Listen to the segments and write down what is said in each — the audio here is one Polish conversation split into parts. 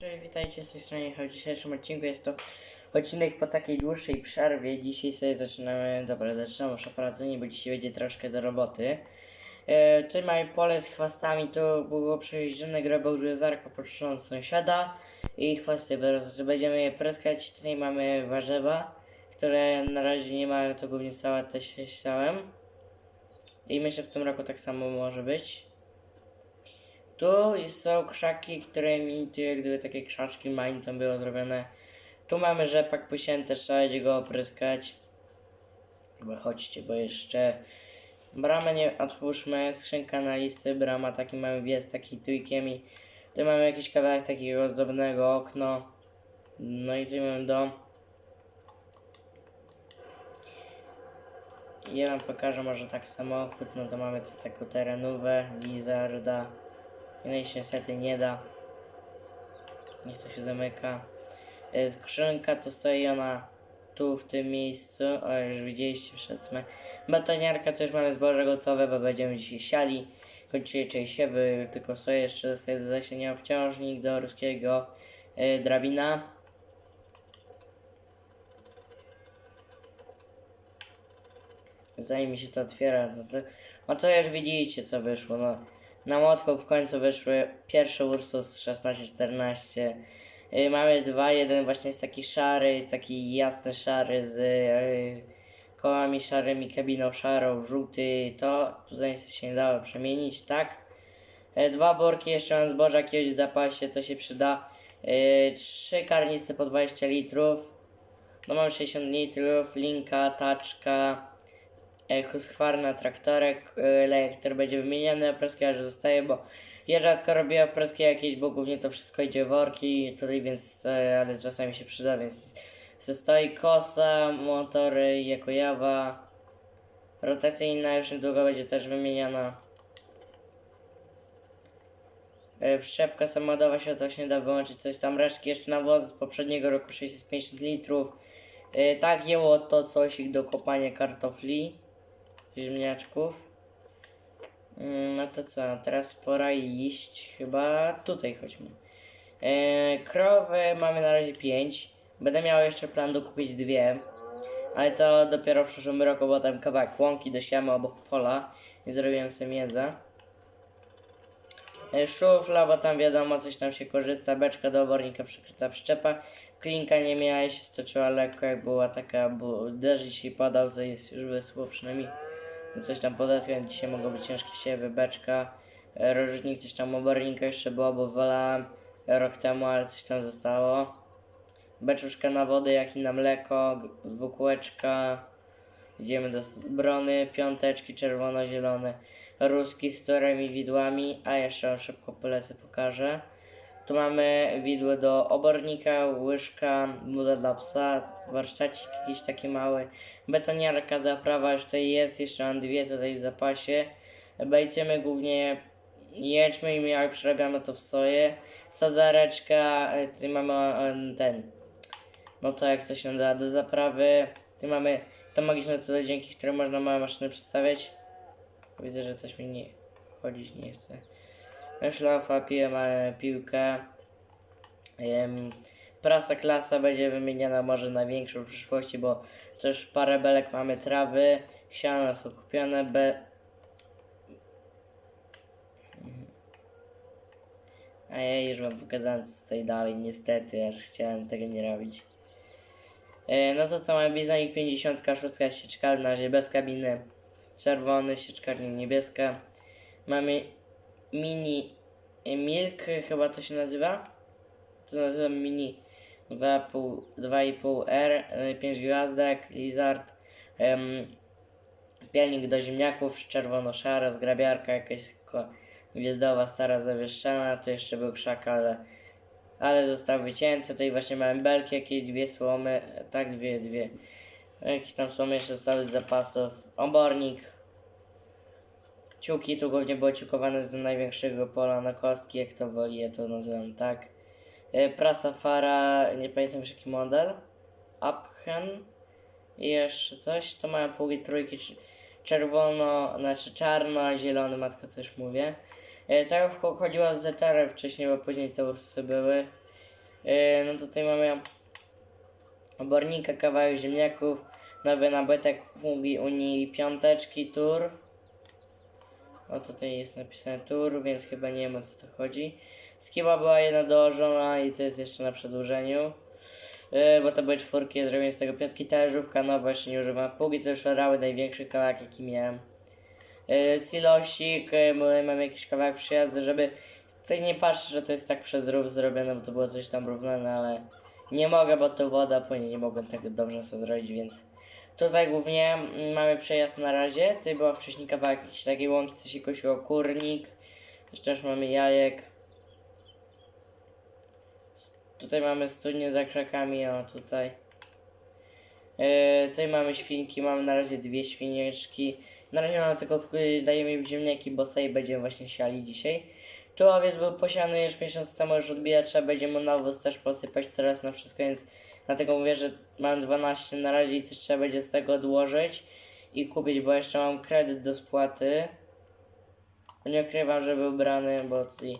Cześć, witajcie z tej strony. W dzisiejszym odcinku jest to odcinek po takiej dłuższej przerwie. Dzisiaj sobie zaczynamy, dobra, zaczynamy przeprowadzenie, bo dzisiaj będzie troszkę do roboty. E, tutaj mamy pole z chwastami, to było przejeżdżone grobą gryzarka poczcząc sąsiada i chwasty, będziemy je pryskać. Tutaj mamy warzywa, które na razie nie mają, to głównie sałatę się siałem. I myślę, w tym roku tak samo może być. Tu są krzaki, które imitują gdyby takie krzaczki mine tam było zrobione. Tu mamy rzepak posięty, trzeba będzie go opryskać. Chyba chodźcie, bo jeszcze bramę nie otwórzmy, skrzynka na listy, brama taki mamy wiec, taki tujkiem i tu mamy jakiś kawałek takiego ozdobnego okno. No i tu mamy dom. Ja wam pokażę może tak samochód, no to mamy tu taką terenówę, lizarda. No i się niestety nie da. Niech to się zamyka. E, Skrzynka to stoi ona tu w tym miejscu. O, już widzieliście, wszedłem. Betoniarka to już mamy zboże gotowe, bo będziemy dzisiaj siali. Kończyli część siewy, tylko sobie jeszcze zostaje do obciążnik do ruskiego e, drabina. Zanim się to otwiera, to, to, no to już widzicie co wyszło. No. Na młotku w końcu wyszły pierwsze Ursus 16-14. Yy, mamy dwa, jeden właśnie jest taki szary, taki jasny szary z yy, kołami szarymi, kabiną szarą, żółty, to tutaj się nie dało przemienić, tak? Yy, dwa borki, jeszcze mam zboża jakiegoś w zapasie, to się przyda. Yy, trzy karnisty po 20 litrów. No mam 60 litrów, linka, taczka, e, huskwarna, traktorek, e, lejek, który będzie wymieniany, opreski aż zostaje, bo ja rzadko robię opreski jakieś, bo głównie to wszystko idzie w worki, tutaj więc, e, ale czasami się przyda, więc se stoi kosa, motory, jako jawa, rotacyjna już niedługo będzie też wymieniana. Przyczepka samochodowa się to się nie da wyłączyć, coś tam resztki jeszcze nawozu z poprzedniego roku 650 litrów. Tak jęło to coś do kopania kartofli, ziemniaczków. Mm, No to co, teraz pora iść chyba tutaj chodźmy. E, krowy mamy na razie 5. Będę miał jeszcze plan dokupić dwie. Ale to dopiero w przyszłym roku, bo tam kawałek łąki do siamy obok pola. I zrobiłem sobie miedzę. E, Szufla, bo tam wiadomo, coś tam się korzysta, beczka do obornika przykryta przyczepa. Klinka nie miała się stoczyła lekko, jak była taka, bo deszcz dzisiaj padał, to jest już wyschło przynajmniej. Coś tam podetkę, dzisiaj mogą być ciężkie siewy, beczka. E, Rożnik, coś tam obornika jeszcze było, bo wolałem rok temu, ale coś tam zostało. Beczuszka na wodę, jak i na mleko, dwukółeczka. Idziemy do brony, piąteczki czerwono-zielone, ruski z którymi widłami, a jeszcze szybko polecę, pokażę. Tu mamy widły do obornika, łyżka, buda dla psa, warsztacik jakiś taki mały, betoniarka, zaprawa już tutaj jest, jeszcze mam dwie tutaj w zapasie. Bejciemy głównie jęczmień, jak przerabiamy to w soję. Sadzareczka, e, tutaj mamy e, ten, no to jak to się nazywa, do zaprawy. Tu mamy to magiczne cudo, dzięki którym można małe maszyny przestawiać. Widzę, że coś mi nie chodzić nie chce. Szlafa, pijemy piłkę. Prasa klasa będzie wymieniana może na większą w przyszłości, bo też parę belek mamy trawy, siano są kupione, be... A ja już wam pokazałem co stoi dalej, niestety, aż chciałem tego nie robić. E, no to co mamy Bizonik 56 sieczka na razie bez kabiny. Czerwony, sieczkarnia niebieska. Mamy mini e, milk, chyba to się nazywa. To nazywa mini 2,5 2,5R, 5 gwiazdek, lizard. em, Pielnik do ziemniaków, czerwono-szara, zgrabiarka jakaś gwiazdowa, stara zawieszana. Tu jeszcze był krzak, ale ale został wycięty. Tutaj właśnie mamy belki, jakieś dwie słomy, tak dwie, dwie. Jakieś tam słomy jeszcze zostały z zapasów. Obornik. Ciuki, tu głównie było ciukowane z największego pola na kostki, jak to woli, ja to nazywam tak. E, Prasa Fara, nie pamiętam już jaki model. Uphen. I jeszcze coś, to mają pół trójki cz- czerwono, znaczy czarno, zielony, matko coś mówię. E, Tak chodziło z ZR wcześniej, bo później te ursy były. Yy, no tutaj mamy obornika, kawałek ziemniaków, nowy nabytek Hugi Unii piąteczki, tur. O tutaj jest napisane tur, więc chyba nie wiem o co to chodzi. Skiba była jedna dołożona i to jest jeszcze na przedłużeniu. Yy, bo to były czwórki, zrobiłem z tego piątki, talerzówka nowa, jeszcze nie używam. Pługi to już orały, największy kawałek jaki miałem. Yy, silosik, yy, mam jakiś kawałek przyjazdu, żeby tutaj nie patrzeć, że to jest tak przez rów zrobione, bo to było coś tam równane, ale nie mogę, bo to woda płynie, nie mogłem tego dobrze sobie zrobić, więc tutaj głównie mamy przejazd na razie. Tutaj była wcześniej kawałek jakiejś takiej łąki, co się kosiło kurnik. Też mamy jajek. Tutaj mamy studnię za krzakami, o tutaj. E, tutaj mamy świnki, mamy na razie dwie świnieczki. Na razie mamy tylko, y, dajemy im ziemniaki, bo sobie będziemy właśnie siali dzisiaj. Tu owiec był posiany już miesiąc temu, już odbija, trzeba będzie mu nawóz też posypać teraz na wszystko, więc dlatego mówię, że mam 12 na razie i coś trzeba będzie z tego odłożyć i kupić, bo jeszcze mam kredyt do spłaty. Nie ukrywam, że był brany, bo tutaj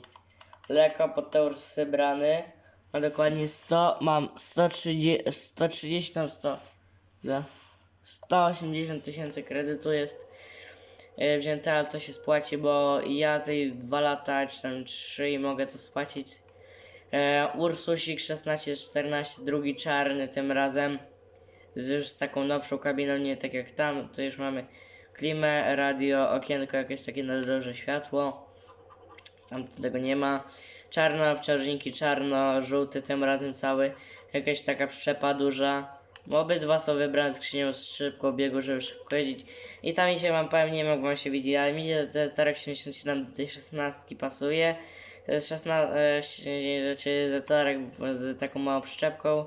lekko pod te ursy brany. A dokładnie 100, mam 130, 130 tam 100, za 180 tysięcy kredytu jest e, wzięte, ale to się spłaci, bo ja tej 2 lata, czy tam 3 i mogę to spłacić. E, Ursusik 16-14, drugi czarny tym razem, z już z taką nowszą kabiną, nie tak jak tam, to już mamy klimę, radio, okienko, jakieś takie na drodze światło. Tam tego nie ma. Czarne obciążniki, czarno-żółty tym razem cały. Jakaś taka przyczepa duża. Obydwa są wybrane skrzynią z szybko biegu, żeby szybko jeździć. I tam mi się wam powiem, nie wam się widzi, ale mi się ten Tarek 77 do tej 16 pasuje. To jest 16 rzeczy z Tarek z taką małą przyczepką.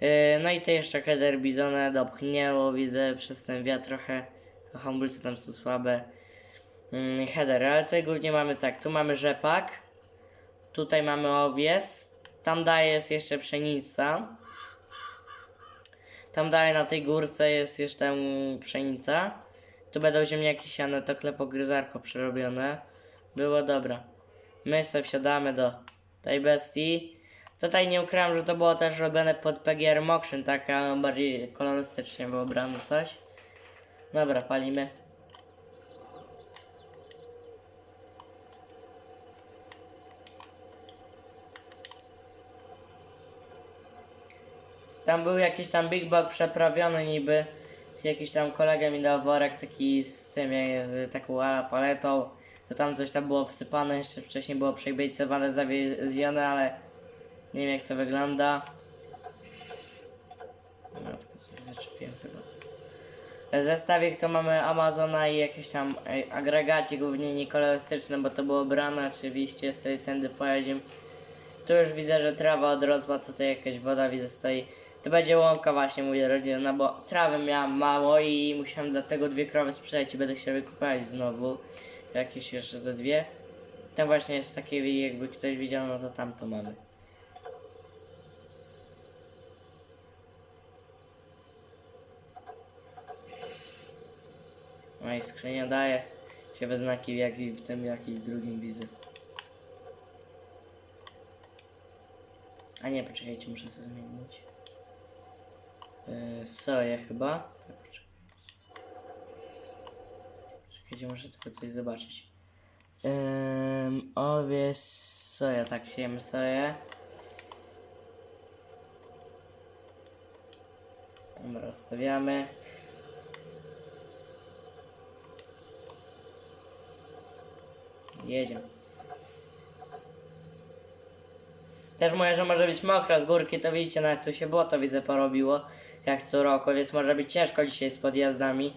Yy, No i to jeszcze header bizona dopchnięło, widzę przez ten wiatr trochę. Hamulce tam są słabe mm, header, ale tutaj głównie mamy tak, tu mamy rzepak, tutaj mamy owies, tam dalej jest jeszcze pszenica, tam dalej na tej górce jest jeszcze pszenica, tu będą ziemniaki siane, to klepogryzarko przerobione, było dobra. My sobie wsiadamy do tej bestii. Tutaj nie ukrywam, że to było też robione pod PGR Motion, taka bardziej kolorystycznie było brane coś. Dobra, palimy. Tam był jakiś tam Big Bag przeprawiony niby. Jakiś tam kolega mi dał worek taki z tym, z taką paletą. To tam coś tam było wsypane, jeszcze wcześniej było przebejcowane, zawiezione, ale nie wiem jak to wygląda. No, tylko zaczepiłem chyba. Zestawik to mamy Amazona i jakieś tam agregacie, głównie niekolorystyczne, bo to było brane, oczywiście sobie tędy pojedziemy. Tu już widzę, że trawa odrosła, tutaj jakaś woda widzę stoi. To będzie łąka właśnie, mówię rodzinna, bo trawy miałam mało i musiałem dlatego dwie krowy sprzedać i będę chciał wykupować znowu. Jakieś jeszcze ze dwie. Tam właśnie jest takie, jakby ktoś widział, no to tam to mamy. No i skrzynia daje się we znaki, jak i w tym, jak i w drugim widzę. A nie, poczekajcie, muszę sobie zmienić. Yy, soję chyba. Tak. Czekajcie, muszę tylko coś zobaczyć. Ym, owies, soja, tak, siejemy soję. Dobra, rozstawiamy. Jedziemy. Też mówię, że może być mokro z górki, to widzicie, nawet tu się błoto widzę porobiło, jak co roku, więc może być ciężko dzisiaj z podjazdami.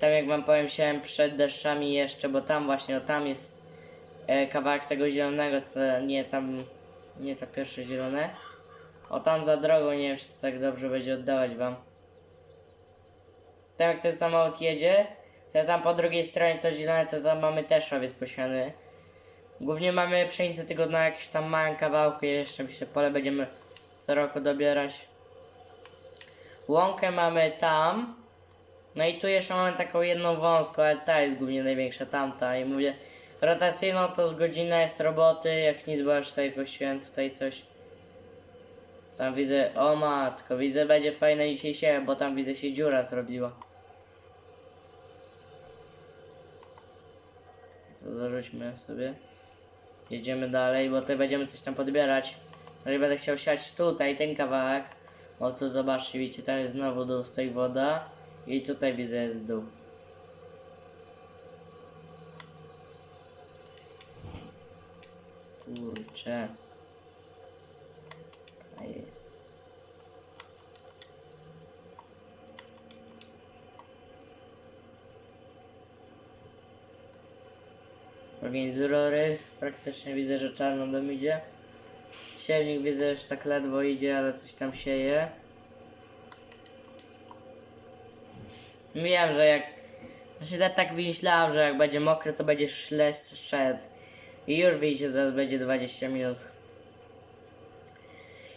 Tam jak wam powiem, siałem przed deszczami jeszcze, bo tam właśnie, o tam jest e, kawałek tego zielonego, nie tam, nie to pierwsze zielone. O tam za drogą, nie wiem czy to tak dobrze będzie oddawać wam. Tam jak ten samochód jedzie, to tam po drugiej stronie to zielone, to tam mamy też owiec posiany. Głównie mamy pszenicę tylko na jakieś tam małe kawałki, jeszcze myślę pole będziemy co roku dobierać. Łąkę mamy tam. No i tu jeszcze mamy taką jedną wąską, ale ta jest głównie największa, tamta. I mówię, rotacyjną to z godzina jest roboty, jak nic, bo aż sobie kosiłem tutaj coś. Tam widzę, o matko, widzę będzie fajne dzisiaj się, bo tam widzę się dziura zrobiła. Zarzućmy sobie. Jedziemy dalej, bo tutaj będziemy coś tam podbierać. No i będę chciał siać tutaj ten kawałek. O tu zobaczcie, widzicie, tam jest znowu dół tej woda. I tutaj widzę jest dół. Kurczę. Ej. Więc rury, praktycznie widzę, że czarno dom idzie. Widzę, że tak ledwo idzie, ale coś tam sieje. Wiem, że jak... Właśnie tak, myślałem, że jak będzie mokry, to będzie szedł. I już wyjdzie, zaraz będzie 20 minut.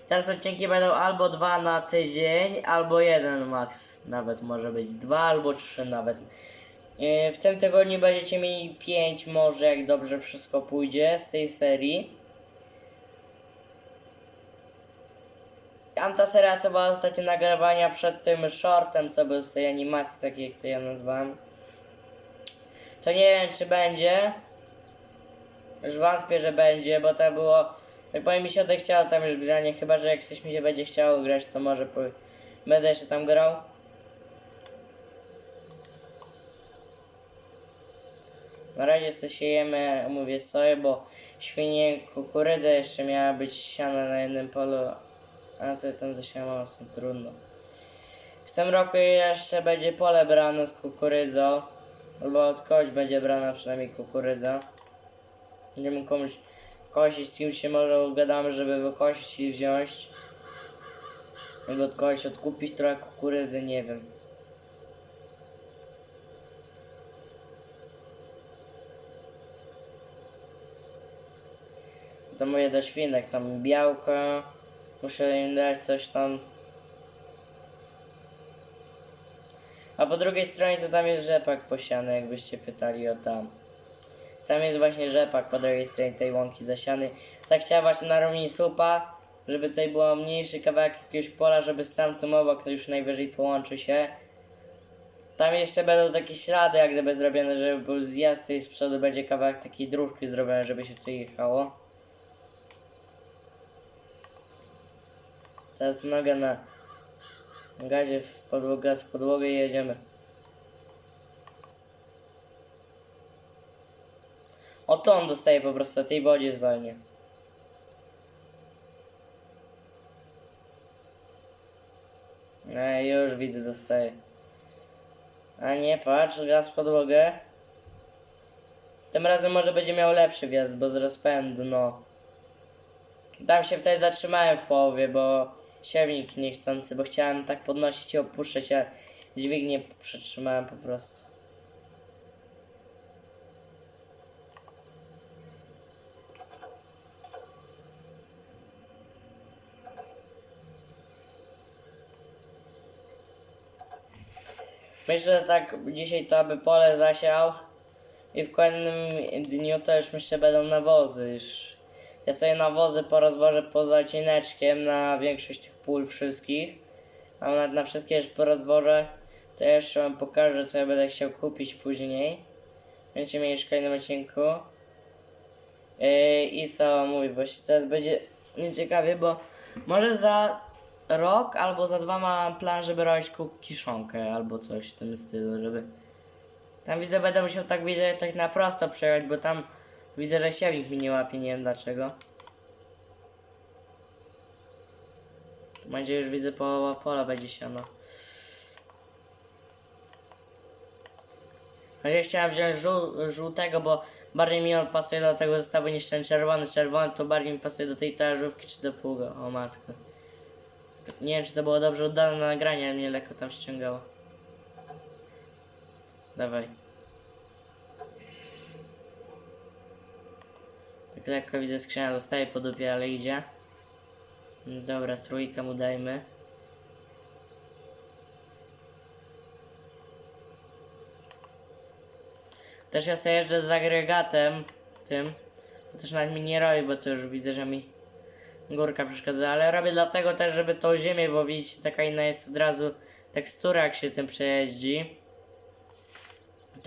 Teraz odcinki będą albo dwa na tydzień, albo jeden max. Nawet może być dwa albo trzy nawet. Yy, W tym tygodniu będziecie mieli 5 może, jak dobrze wszystko pójdzie z tej serii. Tamta seria, co była ostatnio nagrywania przed tym shortem, co był z tej animacji, takiej jak to ja nazwałem. To nie wiem, czy będzie. Już wątpię, że będzie, bo to było... Tak powiem, mi się odechciało tam już grzanie, chyba, że jak coś mi się będzie chciało grać, to może po... będę jeszcze tam grał. Na razie sobie siejemy, mówię sobie, bo świnie kukurydza jeszcze miała być siana na jednym polu, a to tam zasiała mocno trudno. W tym roku jeszcze będzie pole brane z kukurydzą, albo od kogoś będzie brana przynajmniej kukurydza. Będziemy komuś kosić, z kimś się może ugadamy, żeby wykosić i wziąć. Albo od kogoś odkupić trochę kukurydzy, nie wiem. To moje do świnek, tam białko, muszę im dać coś tam. A po drugiej stronie to tam jest rzepak posiany, jakbyście pytali o tam. Tam jest właśnie rzepak po drugiej stronie tej łąki zasiany. Tak chciałem właśnie na równi słupa, żeby tutaj było mniejszy kawałek jakiegoś pola, żeby z tamtym obok to już najwyżej połączy się. Tam jeszcze będą takie ślady jak gdyby zrobione, żeby był zjazd tutaj z przodu, będzie kawałek takiej dróżki zrobiony, żeby się tutaj jechało. Teraz nogę na gazie w podłogę, z podłogę i jedziemy. O to on dostaje po prostu, tej wodzie zwalnia. No już widzę, dostaje. A nie, patrz, gaz podłogę. Tym razem może będzie miał lepszy wjazd, bo z rozpędu, no. Tam się wtedy zatrzymałem w połowie, bo siewnik niechcący, bo chciałem tak podnosić i opuszczać, a dźwignię przetrzymałem po prostu. Myślę, że tak dzisiaj to aby pole zasiał i w kolejnym dniu to już myślę będą nawozy już. Ja sobie nawozy porozwożę poza odcineczkiem na większość tych pól wszystkich. A nawet na wszystkie już porozwożę. To jeszcze wam pokażę co ja będę chciał kupić później. Będziecie mieli w kolejnym odcinku. Yy, I co mówię, właśnie teraz będzie nieciekawie, bo może za rok albo za dwa mam plan, żeby robić kiszonkę albo coś w tym stylu, żeby... Tam widzę, będę musiał tak widzę, tak na prosto przejechać, bo tam widzę, że siewnik mi nie łapie, nie wiem dlaczego. Będzie już widzę połowa pola będzie siano. A ja chciałem wziąć żół, żółtego, bo bardziej mi on pasuje do tego zestawu niż ten czerwony. Czerwony to bardziej mi pasuje do tej talerzówki czy do pługa. O matko. Nie wiem, czy to było dobrze udane na nagranie, ale mnie lekko tam ściągało. Dawaj. Lekko widzę skrzynia dostaje po dupie, ale idzie. Dobra, trójkę mu dajmy. Też ja sobie jeżdżę z agregatem tym. To też nawet mi nie robi, bo to już widzę, że mi górka przeszkadza, ale robię dlatego też, żeby tą ziemię, bo widzicie, taka inna jest od razu tekstura, jak się tym przejeździ.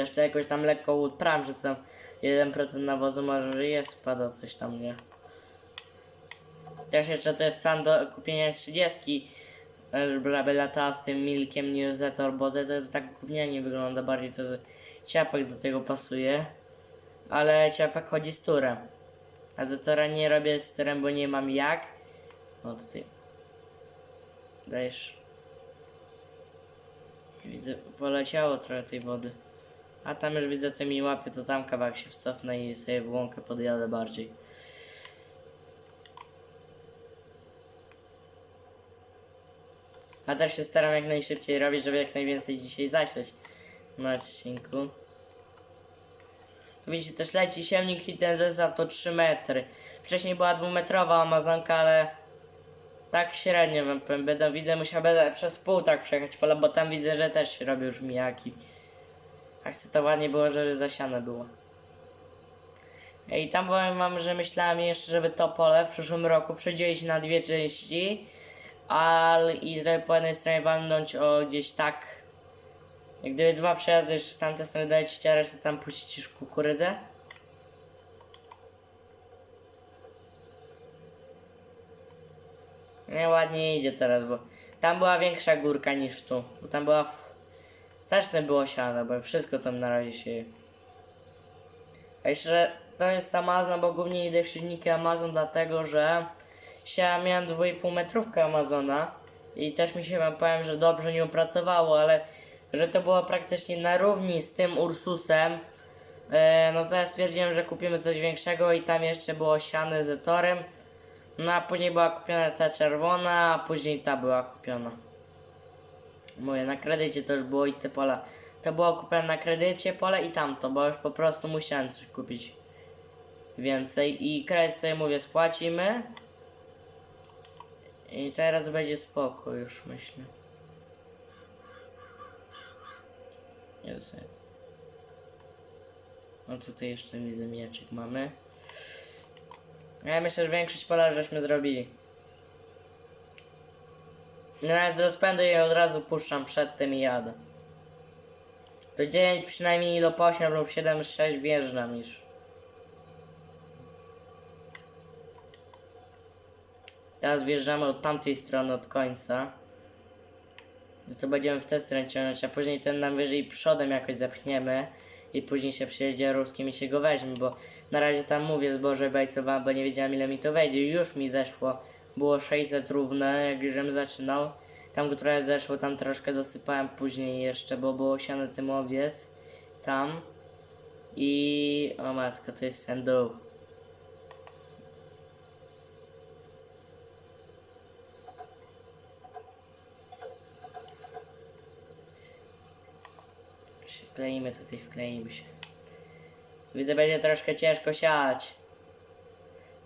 Też to jakoś tam lekko upram, że tam 1% nawozu może że jest, spada coś tam, nie? Też jeszcze to jest plan do kupienia 30, e, żeby latała z tym milkiem Newsletter, bo Z to tak gównianie wygląda, bardziej to ciapek do tego pasuje. Ale ciapek chodzi z turem. A Zetora nie robię z turem, bo nie mam jak. O tutaj. Dajesz. Widzę, poleciało trochę tej wody. A tam już widzę tymi łapy, to tam kawałek się wcofnę i sobie w łąkę podjadę bardziej. A też się staram jak najszybciej robić, żeby jak najwięcej dzisiaj zasiać na odcinku. Tu widzicie, też leci siewnik i ten zestaw to 3 metry. Wcześniej była dwumetrowa amazonka, ale tak średnio wam powiem. Będę, widzę, musiał przez pół tak przejechać pola, bo tam widzę, że też się robią już mijaki. A chcę to ładnie było, żeby zasiane było. I tam powiem wam, że myślałem jeszcze, żeby to pole w przyszłym roku przedzielić na dwie części. Ale i żeby po jednej stronie walnąć o gdzieś tak. Jak gdyby dwa przejazdy jeszcze z tamtej strony dać a resztę tam puścić już kukurydzę. Nie ładnie idzie teraz, bo tam była większa górka niż tu. Bo tam była. Też nie było siana, bo wszystko tam na razie się. A jeszcze to jest Amazon, bo głównie idę w silniki Amazon, dlatego że ja miałem 2,5 metrówkę Amazona i też mi się wam powiem, że dobrze nie opracowało, ale że to było praktycznie na równi z tym Ursusem. E, no to ja stwierdziłem, że kupimy coś większego i tam jeszcze było siane z torem. No a później była kupiona ta czerwona, a później ta była kupiona. Mówię, na kredycie to już było i te pola. To było kupione na kredycie pole i tamto, bo już po prostu musiałem coś kupić więcej. I kredyt sobie mówię, spłacimy. I teraz będzie spoko już myślę. Jest. No tutaj jeszcze widzę mieczek mamy. Ja myślę, że większość pola żeśmy zrobili. Nawet z rozpędu je od razu puszczam przed tym i jadę. To 9 przynajmniej lub 8 lub 7, 6 wjeżdżam już. Teraz wjeżdżamy od tamtej strony, od końca. No to będziemy w tę stronę ciągnąć, a później ten nam wyżej przodem jakoś zepchniemy. I później się przyjedzie ruskim i się go weźmie, bo na razie tam mówię zboże bajcowa, bo nie wiedziałem ile mi to wejdzie. Już mi zeszło. Było 600 równe, jak żem zaczynał. Tam trochę zeszło, tam troszkę dosypałem później jeszcze, bo było siane tym owies. Tam. I... O matko, to jest ten dół. się wkleimy tutaj, wkleimy się. Widzę, będzie troszkę ciężko siać.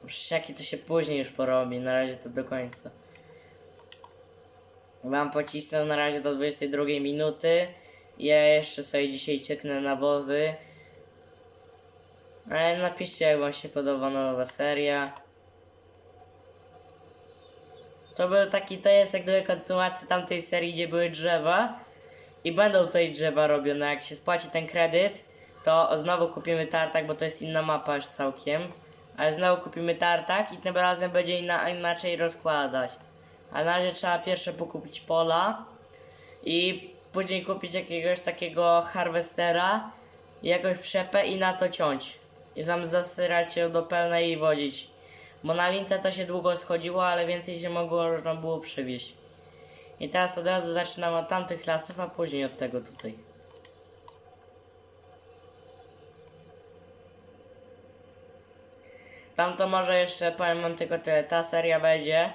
Przesiaki to się później już porobi, na razie to do końca. Wam pocisnę na razie do 22 minuty. Ja jeszcze sobie dzisiaj cieknę nawozy. Ale napiszcie jak wam się podoba nowa seria. To był taki, to jest jak gdyby kontynuacja tamtej serii, gdzie były drzewa. I będą tutaj drzewa robione. Jak się spłaci ten kredyt, to znowu kupimy tartak, bo to jest inna mapa już całkiem. Ale znowu kupimy tartak i tym razem będzie inna, inaczej rozkładać. A na razie trzeba pierwsze pokupić pola i później kupić jakiegoś takiego harwestera jakąś wszepę i na to ciąć. I tam zasyrać ją do pełnej i wodzić. Bo na lince to się długo schodziło, ale więcej się mogło, można było przewieźć. I teraz od razu zaczynam od tamtych lasów, a później od tego tutaj. Tam to może jeszcze powiem wam tylko tyle. Ta seria będzie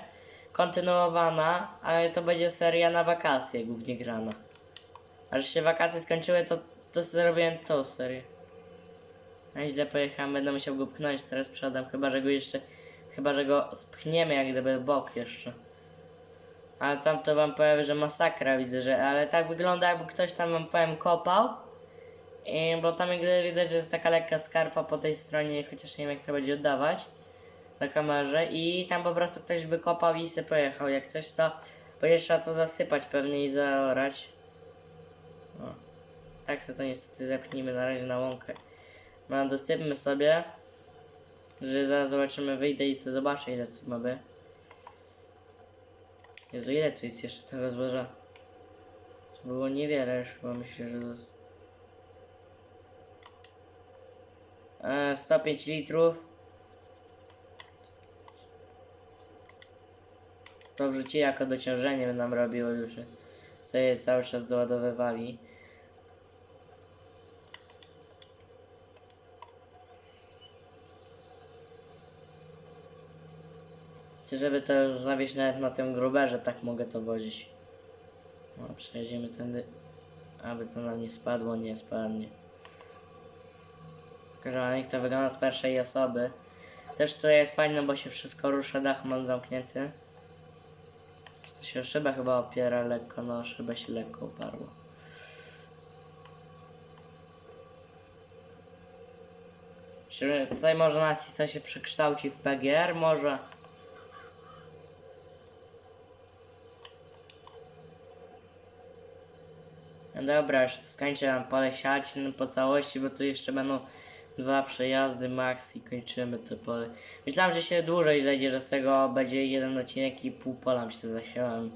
kontynuowana, ale to będzie seria na wakacje głównie grana. Aż się wakacje skończyły, to, to zrobiłem tą serię. A źle pojechałem, będę musiał go pchnąć teraz przodem, chyba że go jeszcze, chyba że go spchniemy jak gdyby bok jeszcze. Ale tam to wam powiem, że masakra widzę, że ale tak wygląda jakby ktoś tam wam powiem kopał. Bo tam gdyby widać, że jest taka lekka skarpa po tej stronie, chociaż nie wiem jak to będzie oddawać. na kamerze i tam po prostu ktoś wykopał i se pojechał. Jak coś to będzie trzeba to zasypać pewnie i zaorać. O. Tak sobie to niestety zepnijmy na razie na łąkę. No dosypmy sobie. Że zaraz zobaczymy, wyjdę i sobie zobaczę ile tu mamy. Jezu, ile tu jest jeszcze tego zboża? To było niewiele już chyba myślę, że to jest... E, 105 litrów. To wrzuci jako dociążenie nam robiło już. Je cały czas doładowywali. Żeby to już zawieść nawet na tym gruberze, tak mogę to wozić. No, przejedziemy tędy, aby to nam nie spadło, nie spadnie. Niech to wygląda z pierwszej osoby. Też tutaj jest fajne, bo się wszystko rusza, dach mam zamknięty. To się o szybę chyba opiera lekko, no szybę się lekko oparło. Czy Tutaj może nacisnąć się przekształci w PGR, może. No dobra, już skończę mam pole siać no, po całości, bo tu jeszcze będą dwa przejazdy max i kończymy to pole. Myślałem, że się dłużej zajdzie, że z tego będzie jeden odcinek i pół pola mi się zasiałem.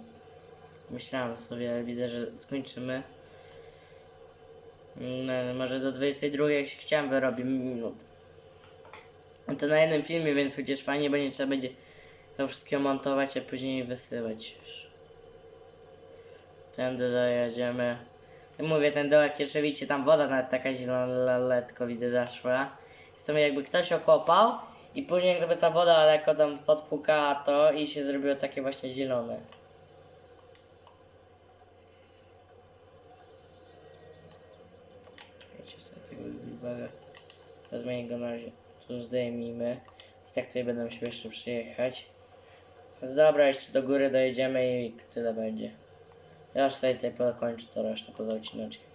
Myślałem sobie, ale widzę, że skończymy. No, może do 22 jak się chciałem wyrobić minut. To na jednym filmie, więc chociaż fajnie, bo nie trzeba będzie to wszystkiego montować, a później wysyłać już. Tędy dojedziemy. Mówię, ten dołek widzicie, tam woda nawet taka zielona letko widzę zaszła. Jest to jakby ktoś okopał i później jakby ta woda lekko tam podpukała to i się zrobiło takie właśnie zielone. Wiecie sobie tego Wilbera. Wezmę go na razie. Tu zdejmijmy. I tak tutaj będę musiał jeszcze przyjechać. Więc dobra, jeszcze do góry dojedziemy i tyle będzie. Ja już sobie tutaj pokończę to resztę poza odcineczkiem.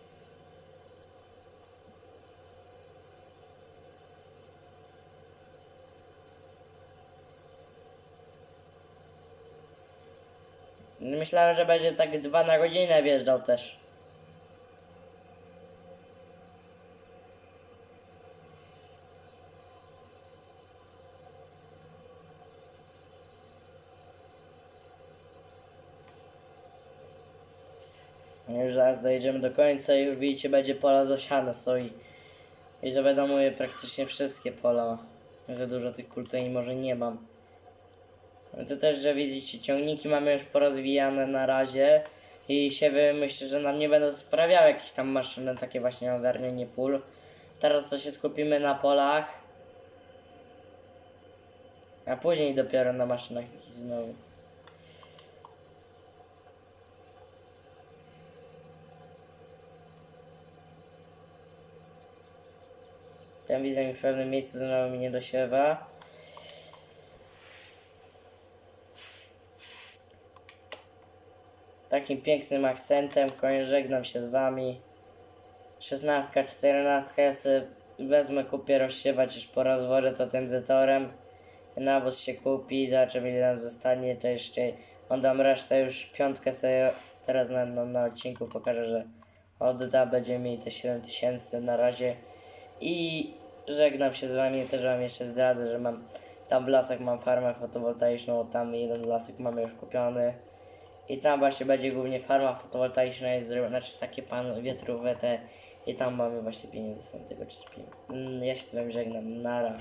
Myślałem, że będzie tak dwa na godzinę wjeżdżał też. Już zaraz dojedziemy do końca i widzicie, będzie pola zasiane soi. I że będą moje praktycznie wszystkie pola. Za dużo tych kulteni może nie mam. To też, że widzicie, ciągniki mamy już porozwijane na razie. I siewy myślę, że nam nie będą sprawiały jakieś tam maszyny, takie właśnie ogarnianie pól. Teraz to się skupimy na polach. A później dopiero na maszynach i znowu. Tam widzę mi w pewnym miejscu znowu mi nie dosiewa. Takim pięknym akcentem koń żegnam się z wami. Szesnastka, czternastka, ja sobie wezmę, kupię rozsiewać już po rozworze to tym zetorem. Nawóz się kupi, zobaczymy ile nam zostanie, to jeszcze oddam resztę, już piątkę sobie teraz na, na, na odcinku pokażę, że odda, będziemy mieli te 7000 na razie. I żegnam się z wami, też wam jeszcze zdradzę, że mam tam w lasach mam farmę fotowoltaiczną, tam jeden lasek mamy już kupiony. I tam właśnie będzie głównie farma fotowoltaiczna, jest znaczy takie pan wiatrowe te i tam mamy właśnie pieniądze z tego czerpienia. Mm, Ja się z wami żegnam, nara.